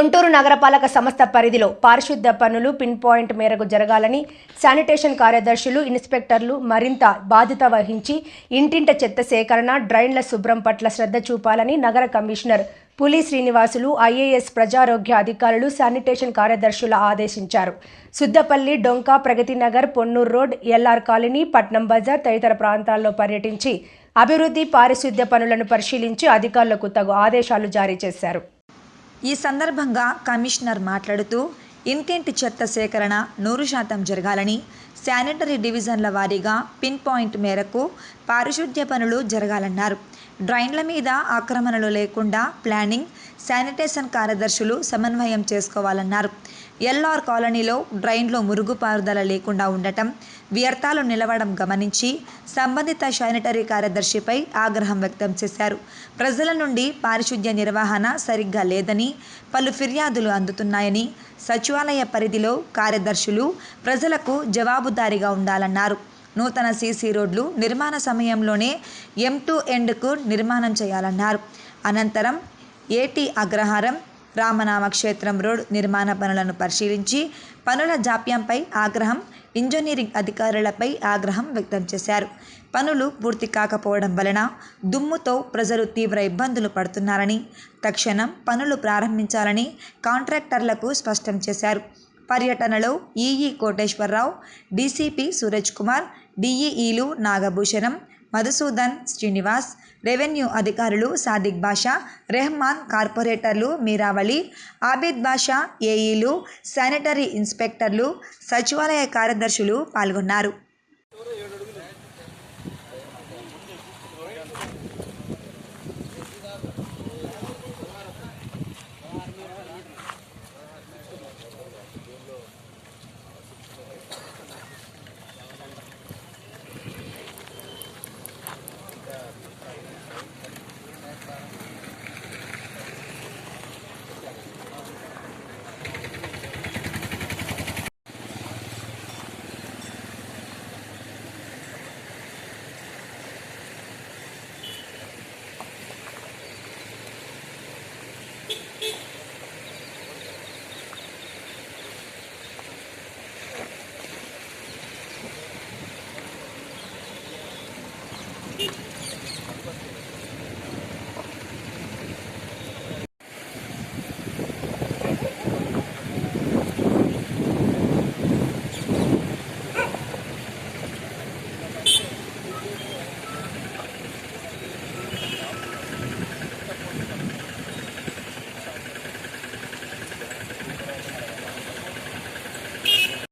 గుంటూరు నగరపాలక సంస్థ పరిధిలో పారిశుద్ధ పనులు పిన్ పాయింట్ మేరకు జరగాలని శానిటేషన్ కార్యదర్శులు ఇన్స్పెక్టర్లు మరింత బాధ్యత వహించి ఇంటింట చెత్త సేకరణ డ్రైన్ల శుభ్రం పట్ల శ్రద్ధ చూపాలని నగర కమిషనర్ పులి శ్రీనివాసులు ఐఏఎస్ ప్రజారోగ్య అధికారులు శానిటేషన్ కార్యదర్శుల ఆదేశించారు. Suddapalli Donka Pragathinagar Ponnur road LR colony Patnam Bazar తదితర ప్రాంతాల్లో పర్యటించి అభివృద్ధి పారిశుద్ధ్య పనులను పరిశీలించి అధికారులకు తగు ఆదేశాలు జారీ చేశారు. ఈ సందర్భంగా కమిషనర్ మాట్లాడుతూ ఇంటింటి చెత్త సేకరణ నూరు శాతం జరగాలని శానిటరీ డివిజన్ల వారీగా పిన్ పాయింట్ మేరకు పారిశుద్ధ్య పనులు జరగాలన్నారు. డ్రైన్ల మీద ఆక్రమణలు లేకుండా ప్లానింగ్ శానిటేషన్ కార్యదర్శులు సమన్వయం చేసుకోవాలన్నారు. ఎల్ఆర్ కాలనీలో డ్రైన్లో మురుగుపారుదల లేకుండా ఉండటం వ్యర్థాలు నిలవడం గమనించి సంబంధిత శానిటరీ కార్యదర్శిపై ఆగ్రహం వ్యక్తం చేశారు. ప్రజల నుండి పారిశుద్ధ్య నిర్వహణ సరిగ్గా లేదని పలు ఫిర్యాదులు అందుతున్నాయని సచివాలయ పరిధిలో కార్యదర్శులు ప్రజలకు జవాబుదారీగా ఉండాలన్నారు. నూతన సీసీ రోడ్లు నిర్మాణ సమయంలోనే ఎం టు ఎండ్కు నిర్మాణం చేయాలన్నారు. అనంతరం ఏటీ అగ్రహారం రామనామ క్షేత్రం రోడ్ నిర్మాణ పనులను పరిశీలించి పనుల జాప్యంపై ఆగ్రహం ఇంజనీరింగ్ అధికారులపై ఆగ్రహం వ్యక్తం చేశారు. పనులు పూర్తి కాకపోవడం వలన దుమ్ముతో ప్రజలు తీవ్ర ఇబ్బందులు పడుతున్నారని తక్షణం పనులు ప్రారంభించాలని కాంట్రాక్టర్లకు స్పష్టం చేశారు. పర్యటనలో ఈఈ కోటేశ్వరరావు డీసీపీ సూరజ్ కుమార్ డిఈఈలు నాగభూషణం మధుసూదన్ శ్రీనివాస్ రెవెన్యూ అధికారులు సాదిక్ బాషా రెహమాన్ కార్పొరేటర్లు మీరావళి ఆబిద్ బాషా ఏఈలు శానిటరీ ఇన్స్పెక్టర్లు సచివాలయ కార్యదర్శులు పాల్గొన్నారు.